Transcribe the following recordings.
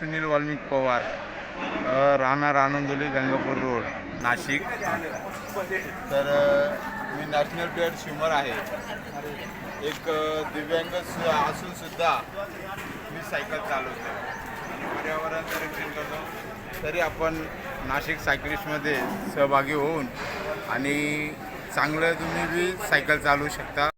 सुनील वाल्मिक पवार राहणार आनंदोली गंगापूर रोड नाशिक. तर मी national player swimmer आहे. एक दिव्यांग सु- असून सुद्धा मी सायकल चालवतो. पर्यावरण संरक्षण करतो. तरी आपण नाशिक सायकलिस्टमध्ये सहभागी होऊन आणि चांगलं तुम्ही बी सायकल चालवू शकता.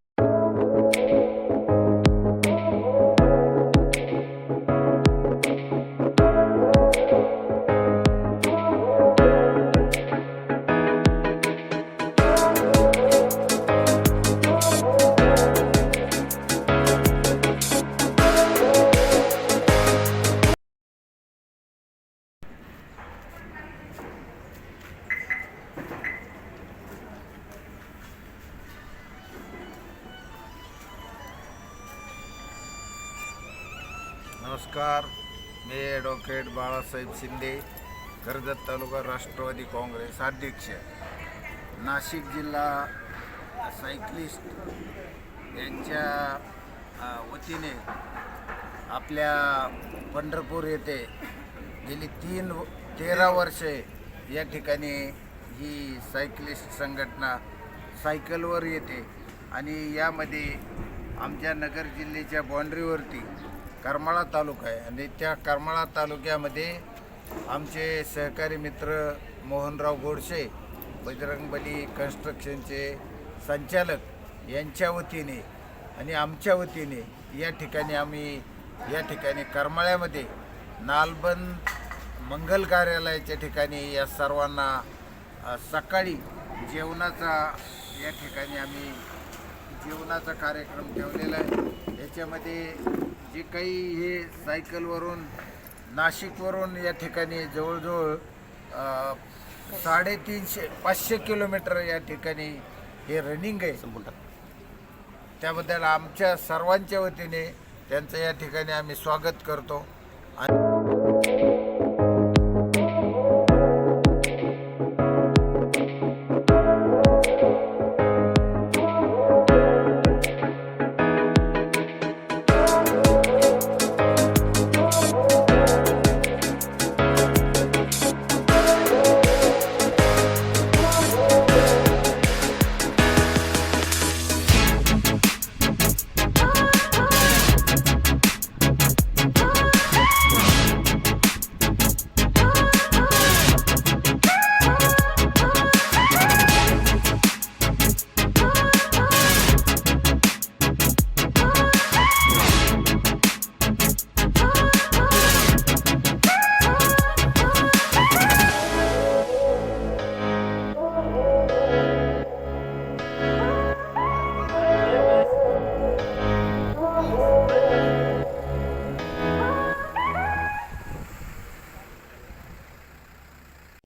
नमस्कार मी ॲडव्होकेट बाळासाहेब शिंदे कर्जत तालुका राष्ट्रवादी काँग्रेस अध्यक्ष. नाशिक जिल्हा सायक्लिस्ट यांच्या वतीने आपल्या पंढरपूर येथे गेली तीन तेरा वर्षे या ठिकाणी ही सायक्लिस्ट संघटना सायकलवर येते. आणि यामध्ये आमच्या नगर जिल्ह्याच्या बाँड्रीवरती करमाळा तालुका आहे. आणि त्या करमाळा तालुक्यामध्ये आमचे सहकारी मित्र मोहनराव गोडसे बजरंगबली कन्स्ट्रक्शनचे संचालक यांच्या वतीने आणि आमच्या वतीने या ठिकाणी आम्ही या ठिकाणी करमाळ्यामध्ये नालबंद मंगल कार्यालयाच्या ठिकाणी या सर्वांना सकाळी जेवणाचा या ठिकाणी आम्ही जेवणाचा कार्यक्रम ठेवलेला आहे. याच्यामध्ये जे काही हे सायकलवरून नाशिकवरून या ठिकाणी जवळजवळ साडेतीनशे पाचशे किलोमीटर या ठिकाणी हे रनिंग आहे. त्याबद्दल आमच्या सर्वांच्या वतीने त्यांचं या ठिकाणी आम्ही स्वागत करतो.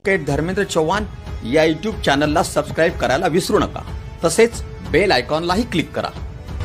ॲडव्होकेट धर्मेंद्र चव्हाण या यूट्यूब चॅनलला सबस्क्राईब करायला विसरू नका. तसेच बेल आयकॉनलाही क्लिक करा.